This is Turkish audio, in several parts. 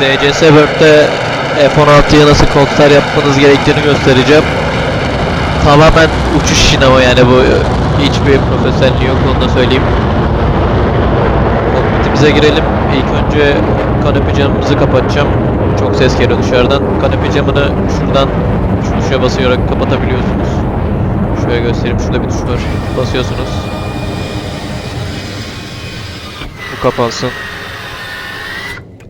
DCS World'de F-16'ya nasıl kodlar yapmanız gerektiğini göstereceğim. Tamamen uçuş işin ama yani bu hiçbir profesyonelliği yok onu da söyleyeyim. Kokpitimize girelim. İlk önce kanepe camımızı kapatacağım. Çok ses geliyor dışarıdan. Kanepe camını şuradan şu tuşa basayarak kapatabiliyorsunuz. Şöyle göstereyim. Şurada bir tuş var. Basıyorsunuz. Bu kapansın.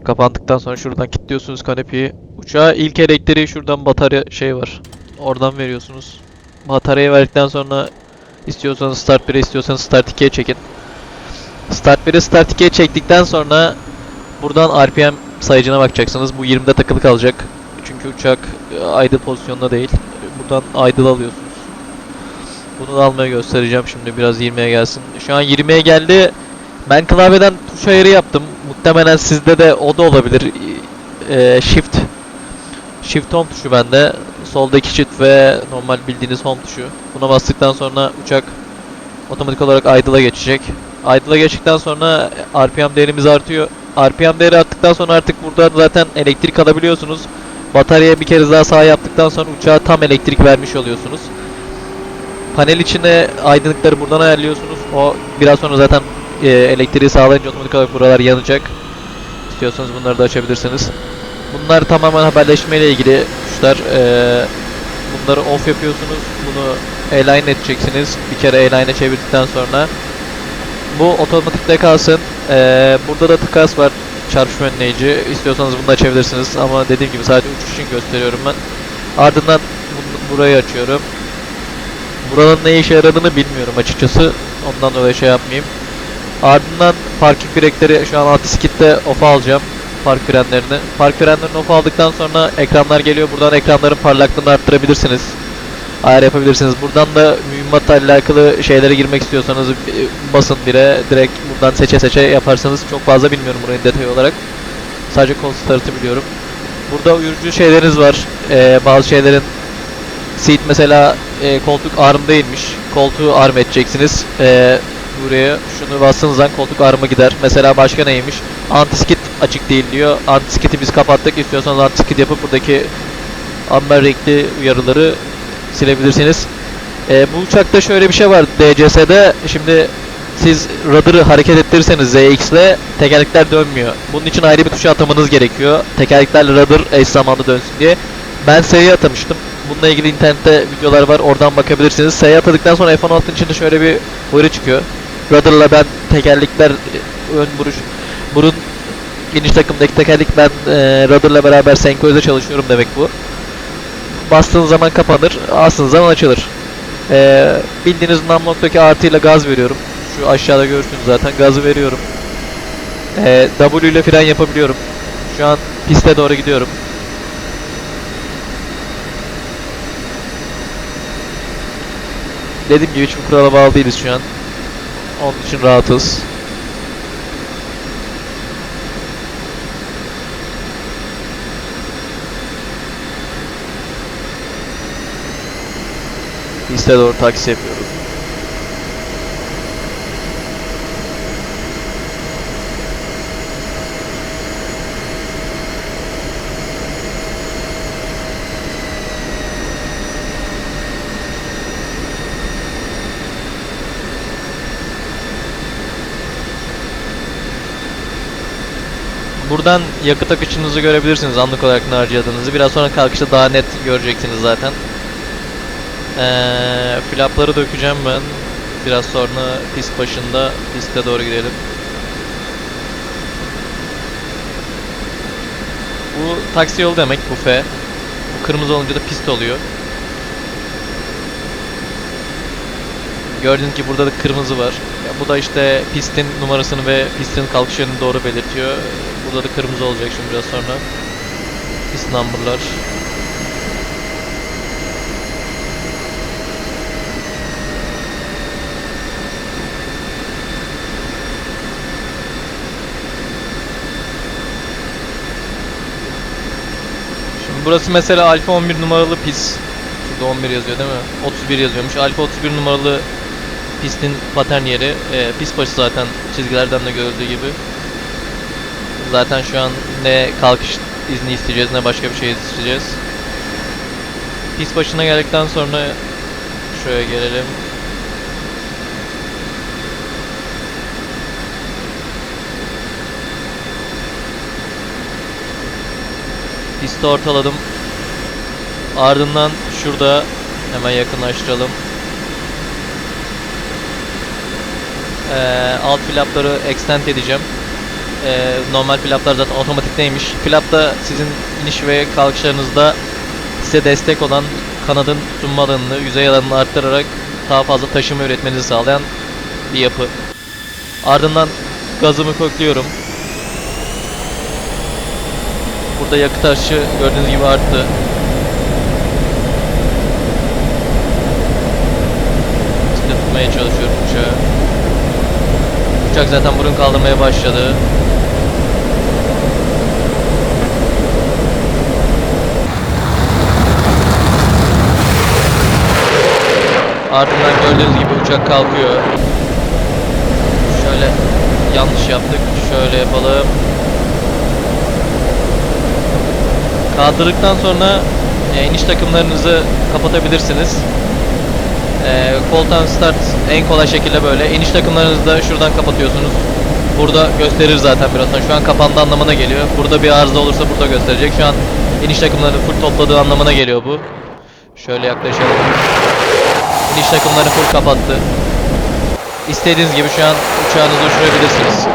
Kapandıktan sonra şuradan kilitliyorsunuz kanepeyi. Uçağa ilk elektriği şuradan batarya şey var. Oradan veriyorsunuz. Bataryayı verdikten sonra istiyorsanız start 1'e istiyorsanız start 2'ye çekin. Start 1'e start 2'ye çektikten sonra buradan RPM sayıcına bakacaksınız. Bu 20'de takılı kalacak. Çünkü uçak e, idle pozisyonda değil. Buradan idle alıyorsunuz. Bunu da almaya göstereceğim şimdi biraz 20'ye gelsin. Şu an 20'ye geldi. Ben klavyeden tuş ayarı yaptım. Muhtemelen sizde de o da olabilir. Ee, shift Shift home tuşu bende. Soldaki shift ve normal bildiğiniz home tuşu. Buna bastıktan sonra uçak otomatik olarak idle'a geçecek. Idle'a geçtikten sonra RPM değerimiz artıyor. RPM değeri arttıktan sonra artık burada zaten elektrik alabiliyorsunuz. Bataryaya bir kere daha sağ yaptıktan sonra uçağa tam elektrik vermiş oluyorsunuz. Panel içine aydınlıkları buradan ayarlıyorsunuz. O biraz sonra zaten e, elektriği sağlayınca otomatik olarak buralar yanacak. İstiyorsanız bunları da açabilirsiniz. Bunlar tamamen haberleşme ile ilgili tuşlar. E, bunları off yapıyorsunuz. Bunu align edeceksiniz. Bir kere align'e çevirdikten sonra. Bu otomatikte kalsın. E, burada da tıkas var. Çarpışma önleyici. İstiyorsanız bunu da açabilirsiniz. Ama dediğim gibi sadece uçuş için gösteriyorum ben. Ardından bunu, burayı açıyorum. Buranın ne işe yaradığını bilmiyorum açıkçası. Ondan dolayı şey yapmayayım. Ardından parking brekleri şu an antiskitte off'a alacağım. Park frenlerini. Park frenlerini off'a aldıktan sonra ekranlar geliyor. Buradan ekranların parlaklığını arttırabilirsiniz. Ayar yapabilirsiniz. Buradan da mühimmatla alakalı şeylere girmek istiyorsanız e, basın bire direkt buradan seçe seçe yaparsanız çok fazla bilmiyorum burayı detay olarak. Sadece kol startı biliyorum. Burada uyurucu şeyleriniz var. Ee, bazı şeylerin seat mesela e, koltuk arm değilmiş. Koltuğu arm edeceksiniz. E, buraya şunu bastığınız zaman koltuk armı gider. Mesela başka neymiş? Antiskit açık değil diyor. Antiskit'i biz kapattık. İstiyorsanız antiskit yapıp buradaki amber renkli uyarıları silebilirsiniz. E, bu uçakta şöyle bir şey var DCS'de. Şimdi siz radarı hareket ettirirseniz ZX ile tekerlekler dönmüyor. Bunun için ayrı bir tuşa atamanız gerekiyor. Tekerleklerle radar eş zamanlı dönsün diye. Ben S'ye atamıştım. Bununla ilgili internette videolar var. Oradan bakabilirsiniz. S'ye atadıktan sonra F-16'ın içinde şöyle bir uyarı çıkıyor. Radarla ben tekerlekler e, ön vuruş burun iniş takımdaki tekerlek ben e, radarla beraber senkronize çalışıyorum demek bu. Bastığınız zaman kapanır, bastığınız zaman açılır. E, bildiğiniz numlock'taki artıyla gaz veriyorum. Şu aşağıda görürsünüz zaten gazı veriyorum. E, W ile fren yapabiliyorum. Şu an piste doğru gidiyorum. Dediğim gibi hiçbir kurala bağlı değiliz şu an. Onun için rahatız. Piste doğru taksi yapıyoruz. Buradan yakıt akışınızı görebilirsiniz anlık olarak ne harcadığınızı. Biraz sonra kalkışta daha net göreceksiniz zaten. Ee, flapları dökeceğim ben. Biraz sonra pist başında piste doğru gidelim. Bu taksi yolu demek bu F. Bu kırmızı olunca da pist oluyor. Gördüğünüz gibi burada da kırmızı var. Bu da işte pistin numarasını ve pistin kalkış yönünü doğru belirtiyor. Burada da kırmızı olacak şimdi biraz sonra. Pist number'lar. Burası mesela Alfa 11 numaralı pist. Şurada 11 yazıyor değil mi? 31 yazıyormuş. Alfa 31 numaralı pistin patern yeri. E, pist başı zaten çizgilerden de görüldüğü gibi. Zaten şu an ne kalkış izni isteyeceğiz ne başka bir şey isteyeceğiz. Pist başına geldikten sonra şöyle gelelim. Pisti ortaladım. Ardından şurada hemen yakınlaştıralım. Ee, alt flapları extend edeceğim. Ee, normal flaplar zaten otomatikteymiş. Flap da sizin iniş ve kalkışlarınızda size destek olan kanadın sunma alanını, yüzey alanını arttırarak daha fazla taşıma üretmenizi sağlayan bir yapı. Ardından gazımı kokluyorum. Burada yakıt aşı gördüğünüz gibi arttı. İşte tutmaya çalışıyorum uçağı. Uçak zaten burun kaldırmaya başladı. Ardından gördüğünüz gibi uçak kalkıyor. Şöyle yanlış yaptık. Şöyle yapalım. Kaldırdıktan sonra e, iniş takımlarınızı kapatabilirsiniz. E, call time start en kolay şekilde böyle. İniş takımlarınızı da şuradan kapatıyorsunuz. Burada gösterir zaten birazdan. Şu an kapandı anlamına geliyor. Burada bir arıza olursa burada gösterecek. Şu an iniş takımlarını full topladığı anlamına geliyor bu. Şöyle yaklaşalım. İniş takımlarını full kapattı. İstediğiniz gibi şu an uçağınızı uçurabilirsiniz.